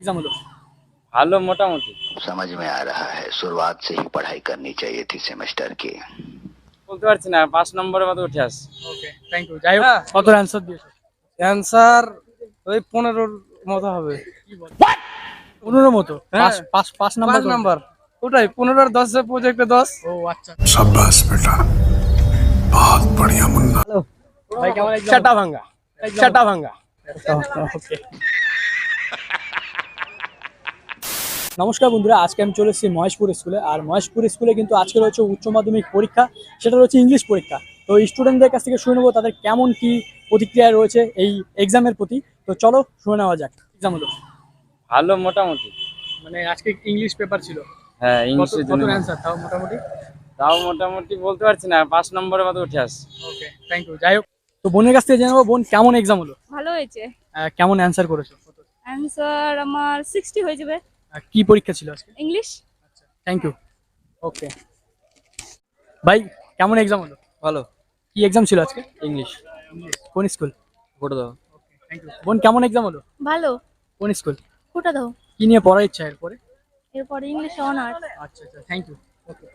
Exam হলো ভালো মোটামুটি समझ में आ रहा है शुरुआत से ही पढ़ाई करनी चाहिए थी सेमेस्टर की বলতে পারছি না পাঁচ নম্বরের মতো উঠে আস ওকে থ্যাংক ইউ যাই হোক কত অ্যান্সার দিয়েছো অ্যান্সার ওই পনেরোর মতো হবে পনেরো মতো হ্যাঁ। পাঁচ পাঁচ পাঁচ নাম্বার পাঁচ নাম্বার ওটাই পনেরোর দশে প্রজেক্টে দশ ও আচ্ছা शाबाश बेटा बहुत बढ़िया मुन्ना ভাই কেমন exam চাটা ভাঙ্গা চাটা ভাঙ্গা ওকে নমস্কার বন্ধুরা আজকে আমি চলে এসেছি মহেশপুর স্কুলে। আর মহেশপুর স্কুলে কিন্তু আজকে রয়েছে উচ্চ মাধ্যমিক পরীক্ষা সেটা রয়েছে ইংলিশ পরীক্ষা। তো স্টুডেন্টদের কাছ থেকে শুনে নেব তাদের কেমন কি প্রতিক্রিয়া রয়েছে এই এক্সামের প্রতি। তো চলো শুনে নেওয়া যাক। এক্সাম হলো। ভালো মোটামুটি। মানে আজকে ইংলিশ পেপার ছিল। হ্যাঁ ইংলিশের জন্য। অ্যান্সার তাও মোটামুটি? তাও মোটামুটি বলতে পারছি না পাঁচ নম্বরের মতো উঠে আস ওকে থ্যাংক ইউ যাই হোক তো বোনের কাছ থেকে জেনে নেব বোন কেমন এক্সাম হলো? ভালো হয়েছে। কেমন অ্যান্সার করেছ? অ্যান্সার আমার সিক্সটি হয়ে যাবে। কি পরীক্ষা ছিল আজকে? ইংলিশ আচ্ছা থ্যাংক ইউ ওকে ভাই কেমন এক্সাম হলো? ভালো। কি এক্সাম ছিল আজকে? ইংলিশ কোন স্কুল করে দাও থ্যাংক ইউ বোন কেমন এক্সাম হলো? ভালো। কোন স্কুল কোটা দাও কি নিয়ে পড়ার ইচ্ছা এরপরে? এরপরে ইংলিশ অনার্স আচ্ছা আচ্ছা থ্যাংক ইউ ওকে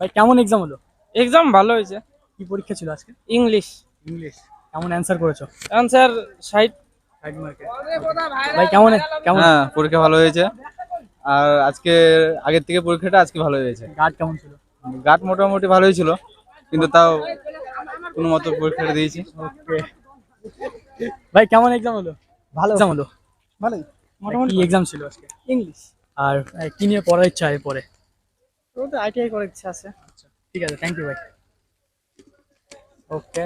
ভাই কেমন এক্সাম হলো? এক্সাম ভালো হয়েছে। কি পরীক্ষা ছিল আজকে? ইংলিশ ইংলিশ কেমন অ্যান্সার করেছ? অ্যান্সার ষাট ষাট মার্কের ভাই কেমন কেমন? হ্যাঁ পরীক্ষা ভালো হয়েছে। আর আজকে আগের থেকে পরীক্ষাটা আজকে ভালো হয়েছে। গার্ড কেমন ছিল? গাট মোটামুটি ভালোই ছিল কিন্তু তাও কোনো মতো পরীক্ষাটা দিয়েছি। ওকে ভাই কেমন এক্সাম হলো? ভালো। এক্সাম হলো? ভালোই। মোটামুটি এক্সাম ছিল আজকে? ইংলিশ আর কি নিয়ে পড়ার ইচ্ছা এরপরে ও তো আইটিআই করার ইচ্ছা আছে। ঠিক আছে থ্যাংক ইউ ভাই। ওকে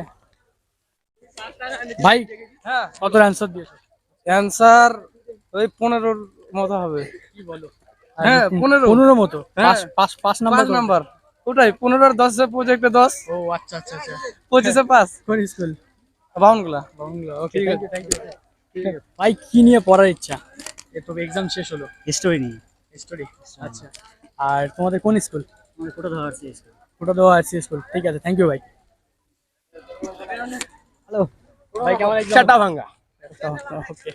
ভাই হ্যাঁ। কত অ্যান্সার দিয়েছ? অ্যান্সার ওই পনেরোর মতো হবে। কি বলো? হ্যাঁ, পনেরো। পনেরো মতো। হ্যাঁ। পাঁচ পাঁচ নাম্বার নাম্বার। ওটাই দশে প্রজেক্টে দশ। ও আচ্ছা আচ্ছা আচ্ছা। পঁচিশে পাস। কোন স্কুল বাউনগুলা। ওকে থ্যাংক ইউ ভাই কি নিয়ে পড়ার ইচ্ছা? এ এক্সাম শেষ হলো? হিস্টোরি নিয়ে। হিস্টোরি আচ্ছা। আর তোমাদের কোন স্কুল কোটা দেওয়া আছে স্কুল ঠিক আছে থ্যাংক ইউ ভাই। হ্যালো ভাই কেমন এক্সাম চাটা ভাঙ্গা। ওকে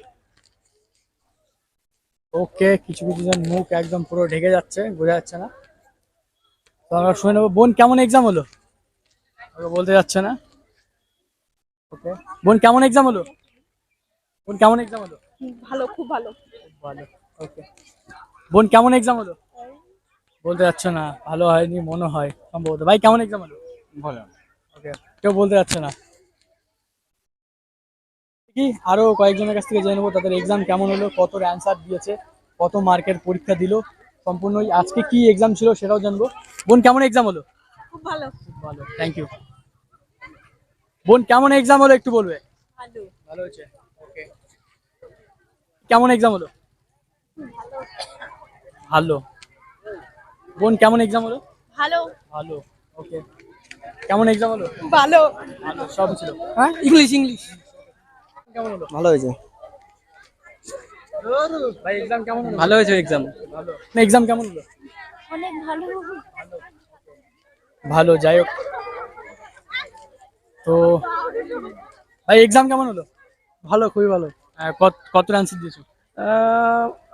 ওকে কিছু কিছু জন মুখ একদম পুরো ঢেকে যাচ্ছে বোঝা যাচ্ছে না। তো আমরা শুনে নেব। বোন কেমন এক্সাম হলো? ওকে বলতে যাচ্ছে না। ওকে। বোন কেমন এক্সাম হলো? বোন কেমন এক্সাম হলো? ভালো খুব ভালো। ভালো ওকে। বোন কেমন এক্সাম হলো? বলতে যাচ্ছে না। ভালো হয়নি মনে হয় সম্ভবত। ভাই কেমন এক্সাম হলো? ভালো। ওকে কেউ বলতে যাচ্ছে না। কি আরও কয়েকজনের কাছ থেকে জেনে নেব তাদের এক্সাম কেমন হলো কত অ্যান্সার দিয়েছে কত মার্কের পরীক্ষা দিল সম্পূর্ণই আজকে কি এক্সাম ছিল সেটাও জানব। বোন কেমন এক্সাম হলো? খুব ভালো। ভালো থ্যাংক ইউ বোন কেমন এক্সাম হলো একটু বলবে? ভালো। ভালো হয়েছে? ওকে কেমন এক্সাম হলো? ভালো। বোন কেমন এক্সাম হলো? ভালো। ভালো ওকে কেমন এক্সাম হলো? ভালো। ভালো সব ছিল। হ্যাঁ? ইংলিশ ইংলিশ কেমন হলো? ভালো হয়েছে। ভাই এক্সাম কেমন হলো? ভালো হয়েছে এক্সাম ভালো। এক্সাম কেমন হলো? অনেক ভালো। ভালো যাই হোক। তো ভাই এক্সাম কেমন হলো? ভালো খুবই ভালো। কত কত অ্যান্সার দিয়েছ?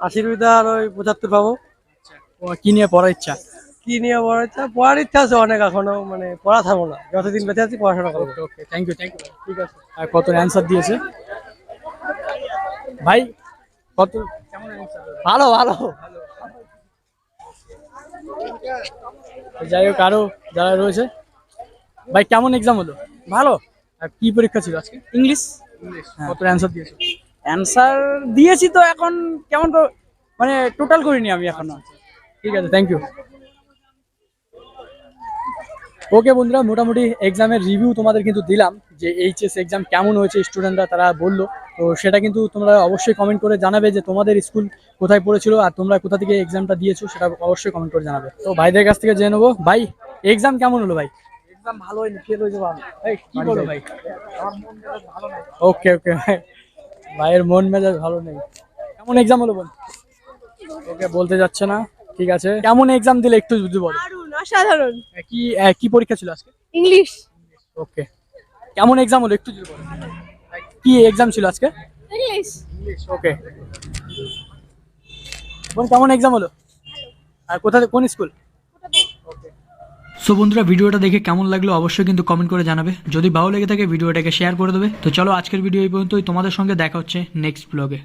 আশির ভিতরে আর ওই পঁচাত্তর পাবো। কি নিয়ে পড়ার ইচ্ছা? কি নিয়ে পড়ার ইচ্ছা? পড়ার ইচ্ছা আছে অনেক এখনও মানে পড়া থাকব না। যতদিন বেঁচে আছি পড়াশোনা করব okay okay thank you thank you ঠিক আছে। আর কত অ্যান্সার দিয়েছে? ভাই কত? ভালো ভালো। যাই হোক আরও যারা রয়েছে। ভাই কেমন এক্সাম হলো? ভালো? আর কি পরীক্ষা ছিল আজকে? ইংলিশ কত অ্যান্সার দিয়েছ? অ্যান্সার দিয়েছি তো এখন কেমন মানে টোটাল করিনি আমি এখনও। ঠিক আছে থ্যাংক ইউ ওকে বন্ধুরা মোটামুটি এক্সামের রিভিউ তোমাদের কিন্তু দিলাম যে এইচএস এক্সাম কেমন হয়েছে স্টুডেন্টরা তারা বলল। তো সেটা কিন্তু তোমরা অবশ্যই কমেন্ট করে জানাবে যে তোমাদের স্কুল কোথায় পড়েছিল আর তোমরা কোথা থেকে এক্সামটা দিয়েছ সেটা অবশ্যই কমেন্ট করে জানাবে। তো ভাইদের কাছ থেকে জেনে নেব। ভাই এক্সাম কেমন হলো ভাই? এক্সাম ভালো হয়নি ফেল হয়ে যাব আমি ভাই? ওকে ওকে ভাই। ভাইয়ের মন মেজাজ ভালো নেই। কেমন এক্সাম হলো বল? ওকে বলতে যাচ্ছে না। ঠিক আছে। কেমন এক্সাম দিলে একটু যদি বলো। অসাধারণ। কি কি পরীক্ষা ছিল আজকে? ইংলিশ। ওকে। কেমন এক্সাম হলো? একটু যদি বলো। কি এক্সাম ছিল আজকে? ইংলিশ। English okay. বোন কেমন এক্সাম হলো? আর কোথায় কোন স্কুল সো বন্ধুরা ভিডিওটা দেখে কেমন লাগল অবশ্যই কিন্তু কমেন্ট করে জানাবে। যদি ভালো লেগে থাকে ভিডিওটাকে শেয়ার করে দেবে। তো চলো আজকের ভিডিও এই পর্যন্তই। তোমাদের সঙ্গে দেখা হচ্ছে নেক্সট ব্লগে